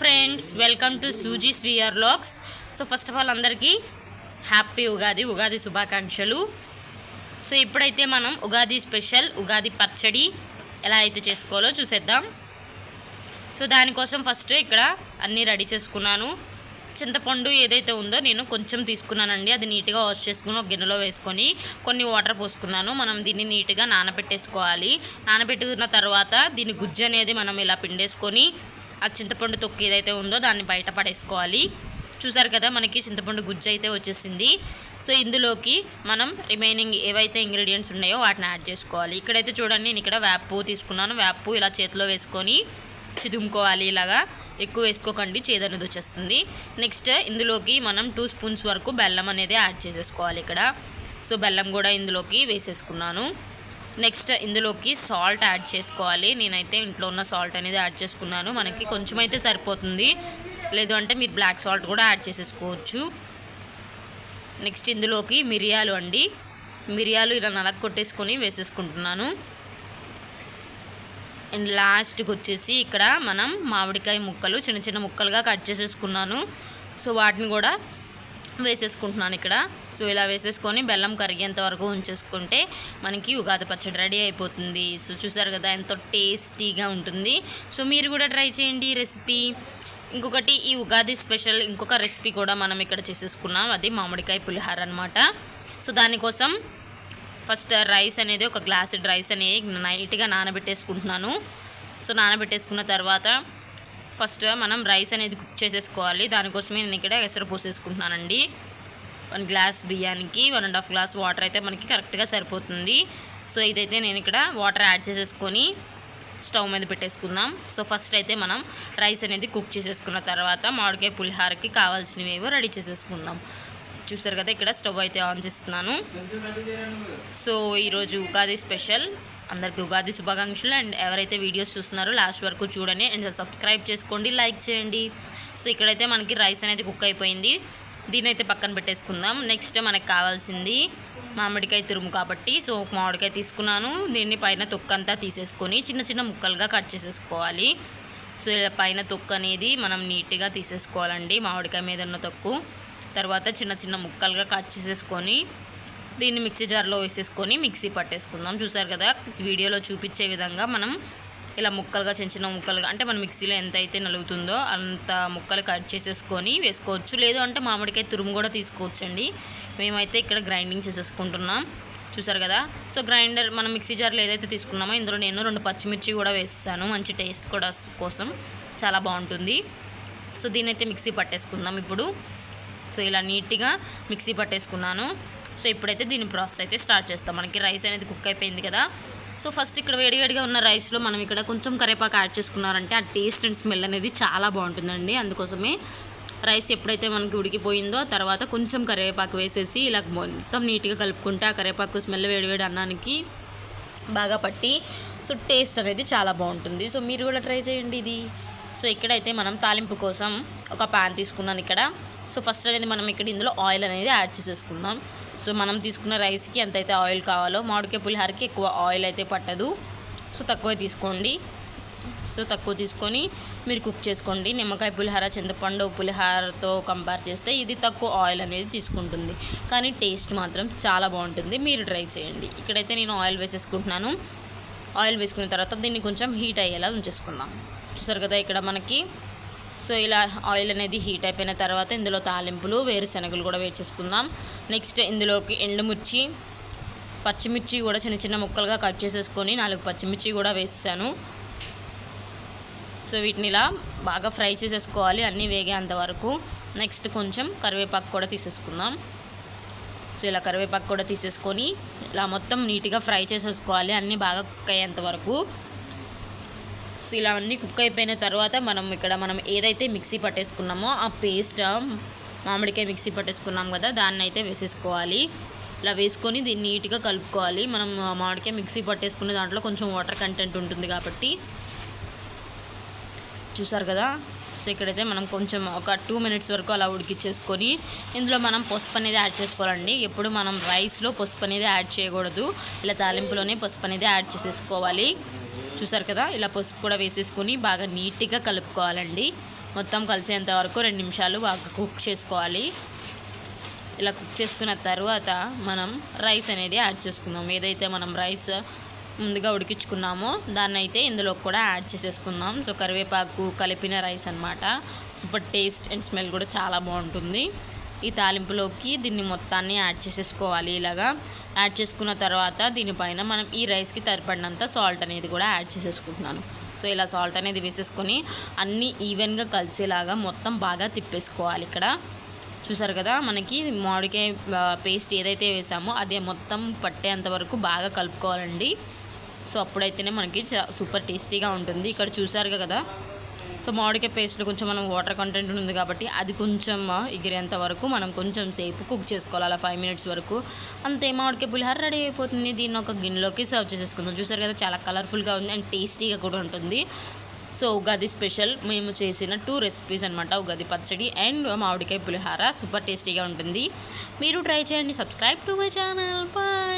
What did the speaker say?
Friends welcome to Suzie's వియర్ లాక్స్. So first of all అందరికీ హ్యాపీ ఉగాది ఉగాది శుభాకాంక్షలు. సో ఇప్పుడైతే మనం ఉగాది స్పెషల్ ఉగాది పచ్చడి ఎలా అయితే చేసుకోవాలో చూసేద్దాం. సో దానికోసం ఫస్ట్ ఇక్కడ అన్నీ రెడీ చేసుకున్నాను. చింతపండు ఏదైతే ఉందో నేను కొంచెం తీసుకున్నానండి. అది నీట్గా వాష్ చేసుకుని ఒక గిన్నెలో వేసుకొని కొన్ని వాటర్ పోసుకున్నాను. మనం దీన్ని నీట్గా నానబెట్టేసుకోవాలి. నానబెట్టుకున్న తర్వాత దీని గుజ్జు అనేది మనం ఇలా పిండేసుకొని ఆ చింతపండు తొక్కు ఏదైతే ఉందో దాన్ని బయట పడేసుకోవాలి. చూసారు కదా మనకి చింతపండు గుజ్జు అయితే వచ్చేసింది. సో ఇందులోకి మనం రిమైనింగ్ ఏవైతే ఇంగ్రీడియంట్స్ ఉన్నాయో వాటిని యాడ్ చేసుకోవాలి. ఇక్కడైతే చూడండి నేను ఇక్కడ వేపు తీసుకున్నాను. వేపు ఇలా చేతిలో వేసుకొని చిదుముకోవాలి ఇలాగా. ఎక్కువ వేసుకోకండి చేదనేది వచ్చేస్తుంది. నెక్స్ట్ ఇందులోకి మనం టూ స్పూన్స్ వరకు బెల్లం అనేది యాడ్ చేసేసుకోవాలి ఇక్కడ. సో బెల్లం కూడా ఇందులోకి వేసేసుకున్నాను. నెక్స్ట్ ఇందులోకి సాల్ట్ యాడ్ చేసుకోవాలి. నేనైతే ఇంట్లో ఉన్న సాల్ట్ అనేది యాడ్ చేసుకున్నాను. మనకి కొంచెం అయితే సరిపోతుంది. లేదు అంటే మీరు బ్లాక్ సాల్ట్ కూడా యాడ్ చేసేసుకోవచ్చు. నెక్స్ట్ ఇందులోకి మిరియాలు అండి. మిరియాలు ఇలా నలగ కొట్టేసుకొని వేసేసుకుంటున్నాను. అండ్ లాస్ట్కి వచ్చేసి ఇక్కడ మనం మామిడికాయ ముక్కలు చిన్న చిన్న ముక్కలుగా కట్ చేసేసుకున్నాను. సో వాటిని కూడా వేసేసుకుంటున్నాను ఇక్కడ. సో ఇలా వేసేసుకొని బెల్లం కరిగేంత వరకు ఉంచేసుకుంటే మనకి ఉగాది పచ్చడి రెడీ అయిపోతుంది. సో చూసారు కదా ఎంతో టేస్టీగా ఉంటుంది. సో మీరు కూడా ట్రై చేయండి ఈ రెసిపీ. ఇంకొకటి ఈ ఉగాది స్పెషల్ ఇంకొక రెసిపీ కూడా మనం ఇక్కడ చేసేసుకున్నాం. అది మామిడికాయ పులిహార అనమాట సో దానికోసం ఫస్ట్ రైస్ అనేది ఒక గ్లాస్ రైస్ అనేది నైట్గా నానబెట్టేసుకుంటున్నాను. సో నానబెట్టేసుకున్న తర్వాత ఫస్ట్ మనం రైస్ అనేది కుక్ చేసేసుకోవాలి. దానికోసమే నేను ఇక్కడ ఎసరు పోసేసుకుంటున్నానండి. వన్ గ్లాస్ బియ్యానికి one and half glass water అయితే మనకి కరెక్ట్గా సరిపోతుంది. సో ఇదైతే నేను ఇక్కడ వాటర్ యాడ్ చేసేసుకొని స్టవ్ మీద పెట్టేసుకుందాం. సో ఫస్ట్ అయితే మనం రైస్ అనేది కుక్ చేసేసుకున్న తర్వాత మామిడికాయ పులిహారకి కావాల్సినవి ఏవో రెడీ చేసేసుకుందాం. చూసారు కదా ఇక్కడ స్టవ్ అయితే ఆన్ చేస్తున్నాను. సో ఈరోజు ఉగాది స్పెషల్. అందరికీ ఉగాది శుభాకాంక్షలు. అండ్ ఎవరైతే వీడియోస్ చూస్తున్నారో లాస్ట్ వరకు చూడండి. అండ్ సబ్స్క్రైబ్ చేసుకోండి లైక్ చేయండి. సో ఇక్కడైతే మనకి రైస్ అనేది కుక్ అయిపోయింది. దీని అయితే పక్కన పెట్టేసుకుందాం. నెక్స్ట్ మనకి కావాల్సింది మామిడికాయ తురుము కాబట్టి. సో మామిడికాయ తీసుకున్నాను. దీన్ని పైన తొక్కంతా తీసేసుకొని చిన్న చిన్న ముక్కలుగా కట్ చేసేసుకోవాలి. సో ఇలా పైన తొక్కు అనేది మనం నీట్గా తీసేసుకోవాలండి మామిడికాయ మీద ఉన్న తొక్కు. తర్వాత చిన్న చిన్న ముక్కలుగా కట్ చేసేసుకొని దీన్ని మిక్సీ జార్లో వేసేసుకొని మిక్సీ పట్టేసుకుందాం. చూసారు కదా వీడియోలో చూపించే విధంగా మనం ఇలా ముక్కలుగా చిన్న చిన్న ముక్కలుగా అంటే మన మిక్సీలో ఎంత అయితే నలుగుతుందో అంత ముక్కలు కట్ చేసేసుకొని వేసుకోవచ్చు. లేదు అంటే మామిడికాయ తురుము కూడా తీసుకోవచ్చండి. మేమైతే ఇక్కడ గ్రైండింగ్ చేసేసుకుంటున్నాం. చూసారు కదా సో గ్రైండర్ మనం మిక్సీ జార్లో ఏదైతే తీసుకున్నామో ఇందులో నేను రెండు పచ్చిమిర్చి కూడా వేస్తాను. మంచి టేస్ట్ కూడా కోసం. చాలా బాగుంటుంది. సో దీన్నైతే మిక్సీ పట్టేసుకుందాం ఇప్పుడు. సో ఇలా నీట్గా మిక్సీ పట్టేసుకున్నాను. సో ఇప్పుడైతే దీని ప్రాసెస్ అయితే స్టార్ట్ చేస్తాం. మనకి రైస్ అనేది కుక్ అయిపోయింది కదా. సో ఫస్ట్ ఇక్కడ వేడివేడిగా ఉన్న రైస్లో మనం ఇక్కడ కొంచెం కరివేపాకు యాడ్ చేసుకున్నారంటే ఆ టేస్ట్ అండ్ స్మెల్ అనేది చాలా బాగుంటుందండి. అందుకోసమే రైస్ ఎప్పుడైతే మనకి ఉడికిపోయిందో తర్వాత కొంచెం కరివేపాకు వేసేసి ఇలా మొత్తం నీట్గా కలుపుకుంటే ఆ కరివేపాకు స్మెల్ వేడివేడి అన్నానికి బాగా పట్టి సో టేస్ట్ అనేది చాలా బాగుంటుంది. సో మీరు కూడా ట్రై చేయండి ఇది. సో ఇక్కడైతే మనం తాలింపు కోసం ఒక పాన్ తీసుకున్నాను ఇక్కడ. సో ఫస్ట్ అనేది మనం ఇక్కడ ఇందులో ఆయిల్ అనేది యాడ్ చేసేసుకుందాం. సో మనం తీసుకున్న రైస్కి ఎంతైతే ఆయిల్ కావాలో మామిడికాయ పులిహారకి ఎక్కువ ఆయిల్ అయితే పట్టదు. సో తక్కువ తీసుకోండి. సో తక్కువ తీసుకొని మీరు కుక్ చేసుకోండి. నిమ్మకాయ పులిహార చింతపండు పులిహారతో కంపేర్ చేస్తే ఇది తక్కువ ఆయిల్ అనేది తీసుకుంటుంది. కానీ టేస్ట్ మాత్రం చాలా బాగుంటుంది. మీరు ట్రై చేయండి. ఇక్కడైతే నేను ఆయిల్ వేసేసుకుంటున్నాను. ఆయిల్ వేసుకున్న తర్వాత దీన్ని కొంచెం హీట్ అయ్యేలా ఉంచేసుకుందాం. చూసారు కదా ఇక్కడ మనకి సో ఇలా ఆయిల్ అనేది హీట్ అయిపోయిన తర్వాత ఇందులో తాలింపులు వేరుశనగలు కూడా వేసేసుకుందాం నెక్స్ట్ ఇందులోకి ఎండుమిర్చి పచ్చిమిర్చి కూడా చిన్న చిన్న ముక్కలుగా కట్ చేసేసుకొని నాలుగు పచ్చిమిర్చి కూడా వేసాను. సో వీటిని ఇలా బాగా ఫ్రై చేసేసుకోవాలి అన్నీ వేగేంత వరకు. నెక్స్ట్ కొంచెం కరివేపాకు కూడా తీసేసుకుందాం. సో ఇలా కరివేపాకు కూడా తీసేసుకొని ఇలా మొత్తం నీట్గా ఫ్రై చేసేసుకోవాలి అన్నీ బాగా కుక్ అయ్యేంత వరకు. సో ఇలా అన్నీ కుక్ అయిపోయిన తర్వాత మనం ఇక్కడ మనం ఏదైతే మిక్సీ పట్టేసుకున్నామో ఆ పేస్ట్ మామిడికాయ మిక్సీ పట్టేసుకున్నాం కదా దాన్ని అయితే వేసేసుకోవాలి. ఇలా వేసుకొని దీన్ని నీట్గా కలుపుకోవాలి. మనం మామిడికాయ మిక్సీ పట్టేసుకునే దాంట్లో కొంచెం వాటర్ కంటెంట్ ఉంటుంది కాబట్టి. చూసారు కదా? సో ఇక్కడైతే మనం కొంచెం ఒక టూ మినిట్స్ వరకు అలా ఉడికిచ్చేసుకొని ఇందులో మనం పసుపు అనేది యాడ్ చేసుకోవాలండి. ఎప్పుడు మనం రైస్లో పసుపు అనేది యాడ్ చేయకూడదు. ఇలా తాలింపులోనే పసుపు అనేది యాడ్ చేసేసుకోవాలి. చూసారు కదా? ఇలా పసుపు కూడా వేసేసుకుని బాగా నీట్గా కలుపుకోవాలండి. మొత్తం కలిసేంత వరకు రెండు నిమిషాలు బాగా కుక్ చేసుకోవాలి. ఇలా కుక్ చేసుకున్న తర్వాత మనం రైస్ అనేది యాడ్ చేసుకుందాం. ఏదైతే మనం రైస్ ముందుగా ఉడికించుకున్నామో దాన్ని అయితే ఇందులో కూడా యాడ్ చేసేసుకుందాం. సో కరివేపాకు కలిపిన రైస్ అన్నమాట. సూపర్ టేస్ట్ అండ్ స్మెల్ కూడా చాలా బాగుంటుంది. ఈ తాలింపులోకి దీన్ని మొత్తాన్ని యాడ్ చేసేసుకోవాలి ఇలాగా. యాడ్ చేసుకున్న తర్వాత దీనిపైన మనం ఈ రైస్కి సరిపడినంత సాల్ట్ అనేది కూడా యాడ్ చేసేసుకుంటున్నాను. సో ఇలా సాల్ట్ అనేది వేసేసుకొని అన్నీ ఈవెన్గా కలిసేలాగా మొత్తం బాగా తిప్పేసుకోవాలి ఇక్కడ. చూసారు కదా మనకి మామిడికాయ పేస్ట్ ఏదైతే వేసామో అదే మొత్తం పట్టేంత వరకు బాగా కలుపుకోవాలండి. సో అప్పుడైతేనే మనకి సూపర్ టేస్టీగా ఉంటుంది. ఇక్కడ చూసారు కదా సో మామిడికాయ పేస్ట్లో కొంచెం మనం వాటర్ కంటెంట్ ఉంది కాబట్టి అది కొంచెం ఆ, ఎగిరేంత వరకు మనం కొంచెం సేపు కుక్ చేసుకోవాలి అలా ఫైవ్ మినిట్స్ వరకు. అంతే మామిడికాయ పులిహోర రెడీ అయిపోతుంది. దీన్ని ఒక గిన్నెలోకి సర్వ్ చేసేసుకుందాం. చూసారు కదా చాలా కలర్ఫుల్గా ఉంది అండ్ టేస్టీగా కూడా ఉంటుంది. సో ఉగాది స్పెషల్ మేము చేసిన టూ రెసిపీస్ అనమాట ఉగాది పచ్చడి అండ్ మామిడికాయ పులిహార. సూపర్ టేస్టీగా ఉంటుంది. మీరు ట్రై చేయండి. Subscribe to my channel bye